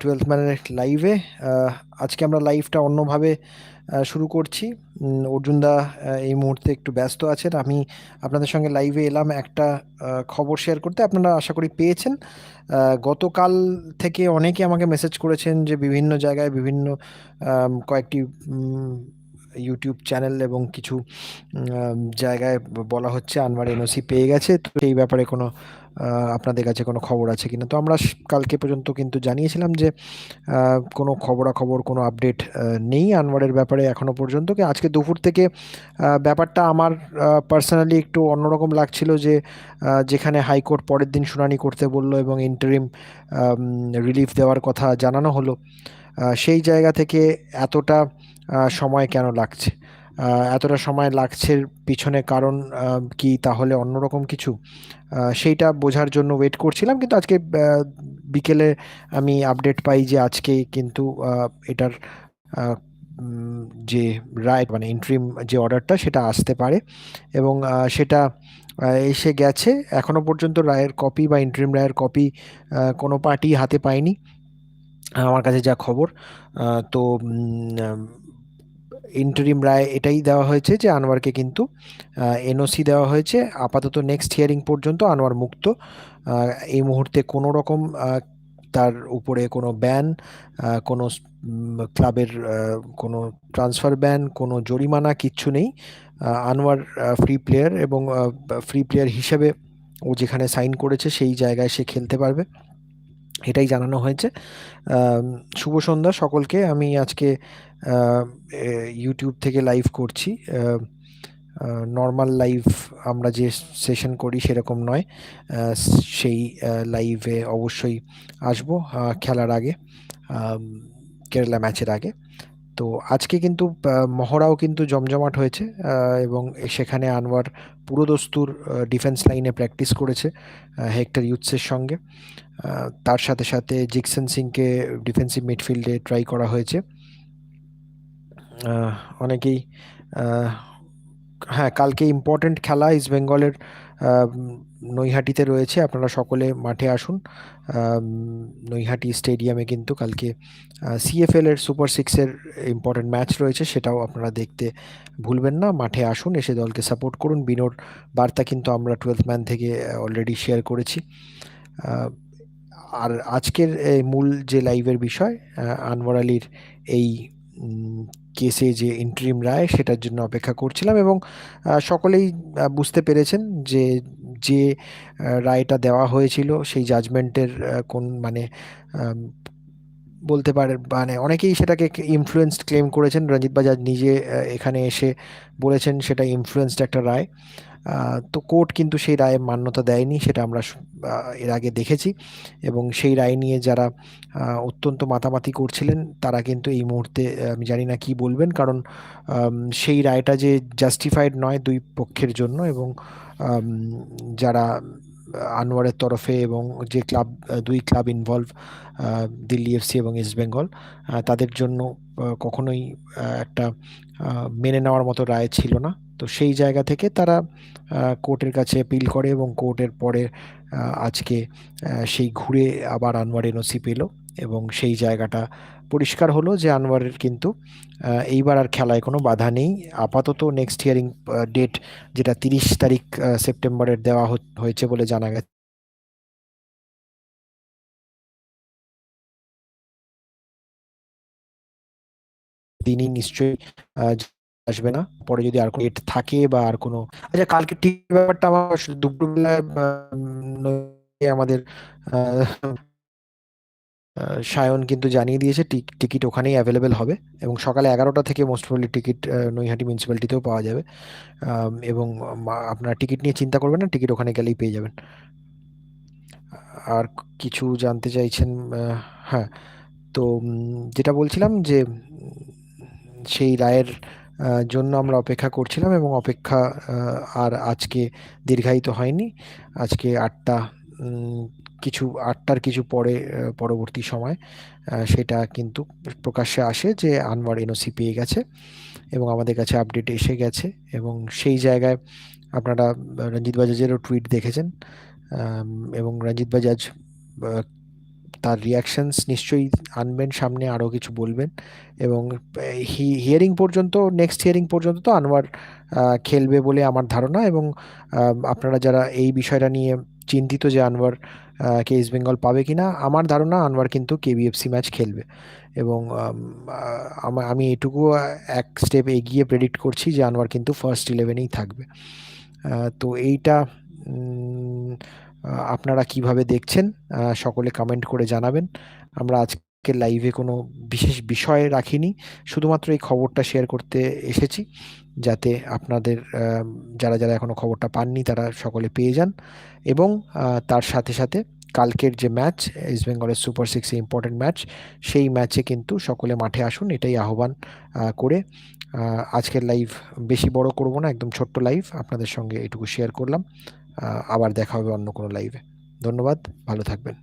Twelfth ম্যানের লাইভে আজকে আমরা লাইভটা অন্যভাবে শুরু করছি। অর্জুনদা এই মুহূর্তে একটু ব্যস্ত আছেন। আমি আপনাদের সঙ্গে লাইভে এলাম একটা খবর শেয়ার করতে। আপনারা আশা করি পেয়েছেন। গতকাল থেকে অনেকে আমাকে মেসেজ করেছেন যে বিভিন্ন জায়গায় বিভিন্ন কয়েকটি ইউটিউব চ্যানেল এবং কিছু জায়গায় বলা হচ্ছে আনওয়ার এনওসি পেয়ে গেছে। তো এই ব্যাপারে কোনো আপনাদের কাছে কোনো খবর আছে কিনা? তো আমরা কালকে পর্যন্ত কিন্তু জানিয়েছিলাম যে কোনো খবরাখবর, কোনো আপডেট নেই আনওয়ারের ব্যাপারে এখনও পর্যন্ত। কি আজকে দুপুর থেকে ব্যাপারটা আমার পার্সোনালি একটু অন্যরকম লাগছিল যে যেখানে হাইকোর্ট পরের দিন শুনানি করতে বলল এবং ইন্টারিম রিলিফ দেওয়ার কথা জানানো হলো। সেই জায়গা থেকে এতটা সময় কেন লাগছে? এতটা সময় লাগছে পিছনে কারণ কি তাহলে অন্যরকম কিছু? সেইটা বোঝার জন্য ওয়েট করছিলাম কিন্তু আজকে বিকেলে আমি আপডেট পাই যে আজকে কিন্তু এটার যে রায় মানে ইন্ট্রিম যে অর্ডারটা সেটা আসতে পারে এবং সেটা এসে গেছে। এখনও পর্যন্ত রায়ের কপি বা ইন্ট্রিম রায়ের কপি কোনো পার্টি হাতে পায়নি আমার কাছে যা খবর তো ইন্টারিম রায় এটাই দেওয়া হয়েছে যে আনোয়ারকে কিন্তু এনওসি দেওয়া হয়েছে। আপাতত নেক্সট হিয়ারিং পর্যন্ত আনোয়ার মুক্ত। এই মুহূর্তে কোনো রকম তার উপরে কোনো ব্যান কোনো ক্লাবের কোনো ট্রান্সফার ব্যান কোনো জরিমানা কিচ্ছু নেই। আনোয়ার ফ্রি প্লেয়ার এবং ফ্রি প্লেয়ার হিসেবে ও যেখানে সাইন করেছে সেই জায়গায় সে খেলতে পারবে। এটাই জানানো হয়েছে। শুভ সন্ধ্যা সকলকে। আমি আজকে ইউটিউব থেকে লাইভ করছি। নর্মাল লাইভ আমরা যে সেশন করি সেরকম নয়। সেই লাইভে অবশ্যই আসব খেলার আগে কেরালা ম্যাচের আগে। তো আজকে কিন্তু মহড়াও কিন্তু জমজমাট হয়েছে এবং সেখানে আনোয়ার পুরোদস্তুর ডিফেন্স লাইনে প্র্যাকটিস করেছে হেক্টর ইউথসের সঙ্গে। তার সাথে সাথে জিকসন সিংকে ডিফেন্সিভ মিডফিল্ডে ট্রাই করা হয়েছে। অনেকেই হ্যাঁ কালকে ইম্পর্টেন্ট খেলা ইস্ট বেঙ্গলের নৈহাটিতে রয়েছে। আপনারা সকলে মাঠে আসুন। নৈহাটি স্টেডিয়ামে কিন্তু কালকে সিএফএল এর সুপার সিক্সের ইম্পর্টেন্ট ম্যাচ রয়েছে, সেটাও আপনারা দেখতে ভুলবেন না। মাঠে আসুন, এসে দলকে সাপোর্ট করুন। বিনোর বার্তা কিন্তু আমরা টুয়েলথ ম্যান থেকে অলরেডি শেয়ার করেছি। আর আজকের মূল যে লাইভের বিষয় আনোয়ার আলীর এই কেসে যে ইন্ট্রিম রায় সেটার জন্য অপেক্ষা করছিলাম এবং সকলেই বুঝতে পেরেছেন যে যে রায়টা দেওয়া হয়েছিল সেই জাজমেন্টের কোন মানে বলতে পারে মানে অনেকেই সেটাকে ইনফ্লুয়েন্সড ক্লেম করেছেন। রঞ্জিত বাজাজ নিজে এখানে এসে বলেছেন সেটা ইনফ্লুয়েন্সড একটা রায়। তো কোর্ট কিন্তু সেই রায়ে মান্যতা দেয়নি, সেটা আমরা এর আগে দেখেছি। এবং সেই রায় নিয়ে যারা অত্যন্ত মাতামাতি করছিলেন, তারা কিন্তু এই মুহূর্তে আমি জানি না কি বলবেন। কারণ সেই রায়টা যে জাস্টিফাইড নয় দুই পক্ষের জন্য এবং যারা আনোয়ারের তরফে এবং যে ক্লাব দুই ক্লাব ইনভলভ দিল্লি এফসি এবং ইস্ট বেঙ্গল তাদের জন্য কখনোই একটা মেনে নেওয়ার মতো রায় ছিল না। তো সেই জায়গা থেকে তারা কোর্টের কাছে অ্যাপিল করে এবং কোর্টের পরে আজকে সেই ঘুরে আবার আনোয়ার এনওসি পেল। এবং সেই জায়গাটা পরিষ্কার হলো যে আনোয়ারের কিন্তু এইবার আর খেলায় কোনো বাধা নেই। আপাতত নেক্সট হিয়ারিং ডেট যেটা তিরিশ তারিখ সেপ্টেম্বরের দেওয়া হয়েছে বলে জানা গেছে। দিনই নিশ্চয়ই আসবে না। পরে যদি আর কোনো থাকে বা আর কোনো আচ্ছা কালকে ঠিক ব্যাপারটা আমার দুপুরবেলায় আমাদের সায়ন কিন্তু জানিয়ে দিয়েছে টিকিট ওখানেই অ্যাভেলেবেল হবে এবং সকালে এগারোটা থেকে মোস্ট প্রবলি টিকিট নৈহাটি মিউনিসিপ্যালিটিতেও পাওয়া যাবে। এবং আপনারা টিকিট নিয়ে চিন্তা করবেন না, টিকিট ওখানে গেলেই পেয়ে যাবেন। আর কিছু জানতে চাইছেন হ্যাঁ তো যেটা বলছিলাম যে, সেই রায়ের জন্য আমরা অপেক্ষা করছিলাম এবং অপেক্ষা আর আজকে দীর্ঘায়িত হয়নি। আজকে আটটা কিছু আটটার কিছু পরে পরবর্তী সময় সেটা কিন্তু প্রকাশ্যে আসে যে আনোয়ার এনওসি পেয়ে গেছে এবং আমাদের কাছে আপডেট এসে গেছে এবং সেই জায়গায় আপনারা রঞ্জিত বাজাজেরও টুইট দেখেছেন এবং রঞ্জিত বাজাজ তার রিয়াকশনস নিশ্চয়ই আনবেন, সামনে আরও কিছু বলবেন এবং হিয়ারিং পর্যন্ত নেক্সট হিয়ারিং পর্যন্ত তো আনোয়ার খেলবে বলে আমার ধারণা এবং আপনারা যারা এই বিষয়টা নিয়ে চিন্তিত যে আনোয়ার কে ইস্ট বেঙ্গল পাবে কি না আমার ধারণা আনোয়ার কিন্তু কেবিএফসি ম্যাচ খেলবে। এবং আম, এটুকু এক স্টেপ এগিয়ে প্রেডিক্ট করছি যে আনোয়ার কিন্তু ফার্স্ট ইলেভেনেই থাকবে। তো এইটা আপনারা কীভাবে দেখছেন সকলে কমেন্ট করে জানাবেন। আমরা আজকে লাইভে কোনো বিশেষ বিষয় রাখিনি। শুধুমাত্র এই খবরটা শেয়ার করতে এসেছি, যাতে আপনাদের যারা যারা এখনও খবরটা পাননি, তারা সকলে পেয়ে যান। এবং তার সাথে সাথে কালকের যে ম্যাচ ইস্ট বেঙ্গলের সুপার সিক্সে ইম্পর্টেন্ট ম্যাচ সেই ম্যাচে কিন্তু সকলে মাঠে আসুন, এটাই আহ্বান করে আজকের লাইভ বেশি বড় করব না, একদম ছোট্ট লাইভ আপনাদের সঙ্গে এটুকু শেয়ার করলাম। আবার দেখা হবে অন্য কোনো লাইভে ধন্যবাদ, ভালো থাকবেন।